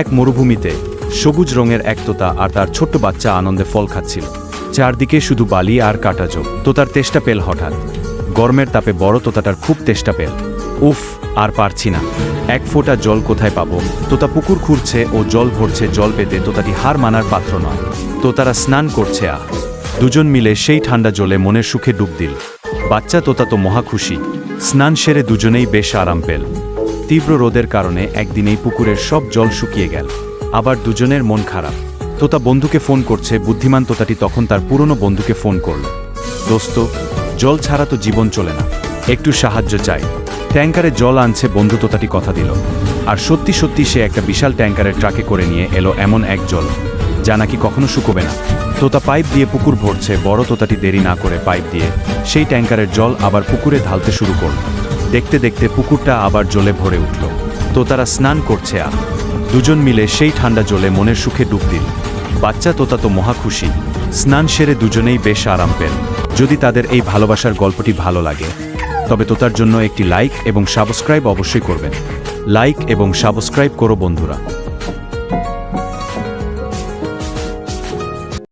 এক মরুভূমিতে, সবুজ রঙের এক তোতা আর তার ছোট্ট বাচ্চা আনন্দে ফল খাচ্ছিল। চারদিকে শুধু বালি আর কাটাজো তোতার তেষ্টা পেল হঠাৎ। গরমের তাপে বড় তোতাটার খুব তেষ্টা পেল। উফ, আর পারছি না। এক ফোঁটা জল কোথায় পাবো? তোতা পুকুর খুঁড়ছে ও জল ভরছে জল পেতে তোতাটি হার মানার পাত্র নয়। তোতারা স্নান করছে আ দুজন মিলে সেই ঠান্ডা জলে মনের সুখে ডুব দিল। বাচ্চা তোতা তো মহা খুশি। স্নান সেরে দুজনেই বেশ আরাম পেল। তীব্র রোদের কারণে একদিনেই পুকুরের সব জল শুকিয়ে গেল। আবার দুজনের মন খারাপ। তোতা বন্ধুকে ফোন করছে, বুদ্ধিমান তোতাটি তখন তার পুরনো বন্ধুকে ফোন করল। দোস্ত, জল ছাড়া তো জীবন চলে না। একটু সাহায্য চাই। ট্যাঙ্কারে জল আনছে বন্ধু তোতাটি কথা দিল। আর সত্যি সত্যি সে একটা বিশাল ট্যাঙ্কারের ট্রাকে করে নিয়ে এলো এমন এক জল, যা নাকি কখনো শুকোবে না। তোতা পাইপ দিয়ে পুকুর ভরছে, বড় তোতাটি দেরি না করে পাইপ দিয়ে সেই ট্যাঙ্কারের জল আবার পুকুরে ঢালতে শুরু করল। দেখতে দেখতে পুকুরটা আবার জলে ভরে উঠল। তো তারা স্নান করছে আ দুজন মিলে সেই ঠান্ডা জলে মনের সুখে ডুব দিল। বাচ্চা তোতা তো মহা খুশি। স্নান সেরে দুজনেই বেশ আরাম পেল। যদি তাদের এই ভালোবাসার গল্পটি ভালো লাগে, তবে তোতার জন্য একটি লাইক এবং সাবস্ক্রাইব অবশ্যই করবেন। লাইক এবং সাবস্ক্রাইব করো বন্ধুরা।